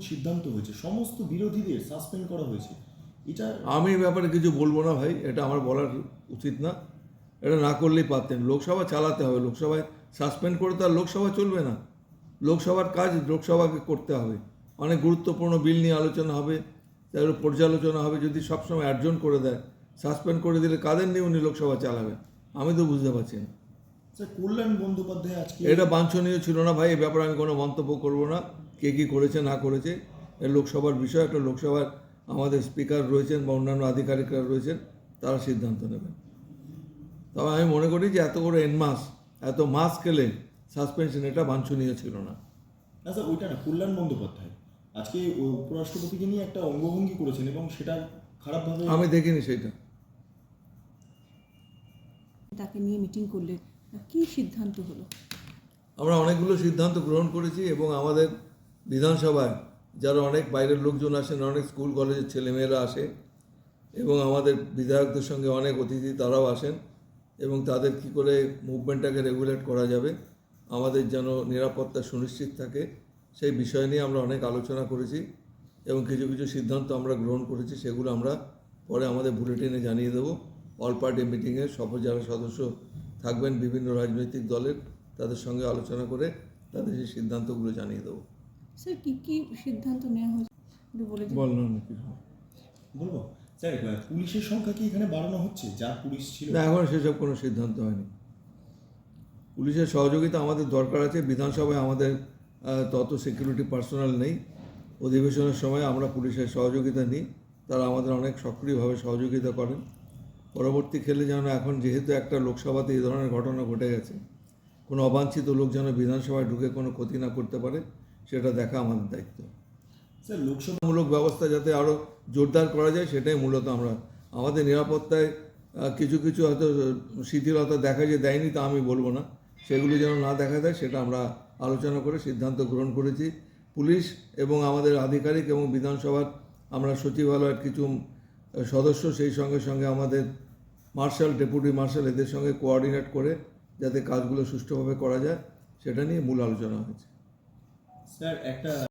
সিদ্ধান্ত হয়েছে। সমস্ত বিরোধীদের সাসপেন্ড করা হয়েছে। এটা আমি ব্যাপারে কিছু বলব না ভাই এটা আমার বলার উচিত না। এটা না করলেই পারতেন। লোকসভা চালাতে হবে। লোকসভায় সাসপেন্ড করে তো আর লোকসভা চলবে না। লোকসভার কাজ লোকসভাকে করতে হবে। অনেক গুরুত্বপূর্ণ বিল নিয়ে আলোচনা হবে তার পর্যালোচনা হবে যদি সবসময় অর্জন করে দেয়। সাসপেন্ড করে দিলে কাদের নিয়ে উনি লোকসভা চালাবেন? আমি তো বুঝতে পারছি না। স্যার কল্যাণ বন্দ্যোপাধ্যায় আজকে এটা বাঞ্ছনীয় ছিল না ভাই এই ব্যাপারে আমি কোনো মন্তব্য করব না। কে কী করেছে না করেছে এ লোকসভার বিষয় একটা লোকসভার আমাদের স্পিকার রয়েছেন বা অন্যান্য আধিকারিকরা রয়েছেন তারা সিদ্ধান্ত নেবেন। তবে আমি মনে করি যে এত বড় এনমাস এত মাস স্কেলে সাসপেনশন এটা বাঞ্ছনীয় ছিল না। না স্যার ওইটা না কল্যাণ বন্দ্যোপাধ্যায়। আজকে উপরাষ্ট্রপতিকে নিয়ে একটা অঙ্গভঙ্গি করেছেন এবং সেটা খারাপভাবে আমি দেখিনি সেটা তাকে নিয়ে মিটিং করলে কি সিদ্ধান্ত হলো? আমরা অনেকগুলো সিদ্ধান্ত গ্রহণ করেছি এবং আমাদের বিধানসভায় যারা অনেক বাইরের লোকজন আসেন, অনেক স্কুল, কলেজের ছেলেমেয়েরা আসে এবং আমাদের বিধায়কদের সঙ্গে অনেক অতিথি তারাও আসেন এবং তাদের কি করে মুভমেন্টটাকে রেগুলেট করা যাবে, আমাদের যেন নিরাপত্তা সুনিশ্চিত থাকে, সেই বিষয় নিয়ে আমরা অনেক আলোচনা করেছি এবং কিছু কিছু সিদ্ধান্ত আমরা গ্রহণ করেছি, সেগুলো আমরা পরে আমাদের বুলেটিনে জানিয়ে দেবো। অল পার্টি মিটিংয়ে সব যারা সদস্য থাকবেন বিভিন্ন রাজনৈতিক দলের, তাদের সঙ্গে আলোচনা করে তাদের সেই সিদ্ধান্তগুলো জানিয়ে দেবো। স্যার কি কি সিদ্ধান্ত নেওয়া হয়েছে? একটু বলে। বললাম বলব? স্যার পুলিশের সংখ্যা কি এখানে বাড়ানো হচ্ছে? যা পুলিশ ছিল। না এখন সেসব কোনো সিদ্ধান্ত হয়নি। পুলিশের সহযোগিতা আমাদের দরকার আছে। বিধানসভায় আমাদের তত সিকিউরিটি পার্সোনাল নেই। অধিবেশনের সময় আমরা পুলিশের সহযোগিতা নিই। তারা আমাদের অনেক সক্রিয়ভাবে সহযোগিতা করেন। পরবর্তী ক্ষেত্রে যেন এখন যেহেতু একটা লোকসভাতে এই ধরনের ঘটনা ঘটে গেছে কোনো অবাঞ্ছিত লোক যেন বিধানসভায় ঢুকে কোনো ক্ষতি না করতে পারে সেটা দেখা আমাদের দায়িত্ব। স্যার লোকসভা মূলক ব্যবস্থা যাতে আরও জোরদার করা যায়, সেটাই মূলত আমরা, আমাদের নিরাপত্তায় কিছু কিছু হয়তো শিথিলতা দেখা যে দেয়নি তা আমি বলব না। সেগুলি যেন না দেখা দেয়, সেটা আমরা আলোচনা করে সিদ্ধান্ত গ্রহণ করেছি। পুলিশ এবং আমাদের আধিকারিক এবং বিধানসভার আমরা সচিবালয়ের কিছু সদস্য সেই সঙ্গে সঙ্গে আমাদের মার্শাল, ডেপুটি মার্শাল এদের সঙ্গে কোঅর্ডিনেট করে যাতে কাজগুলো সুষ্ঠুভাবে করা যায়, সেটা নিয়ে মূল আলোচনা হয়েছে। স্যার একটা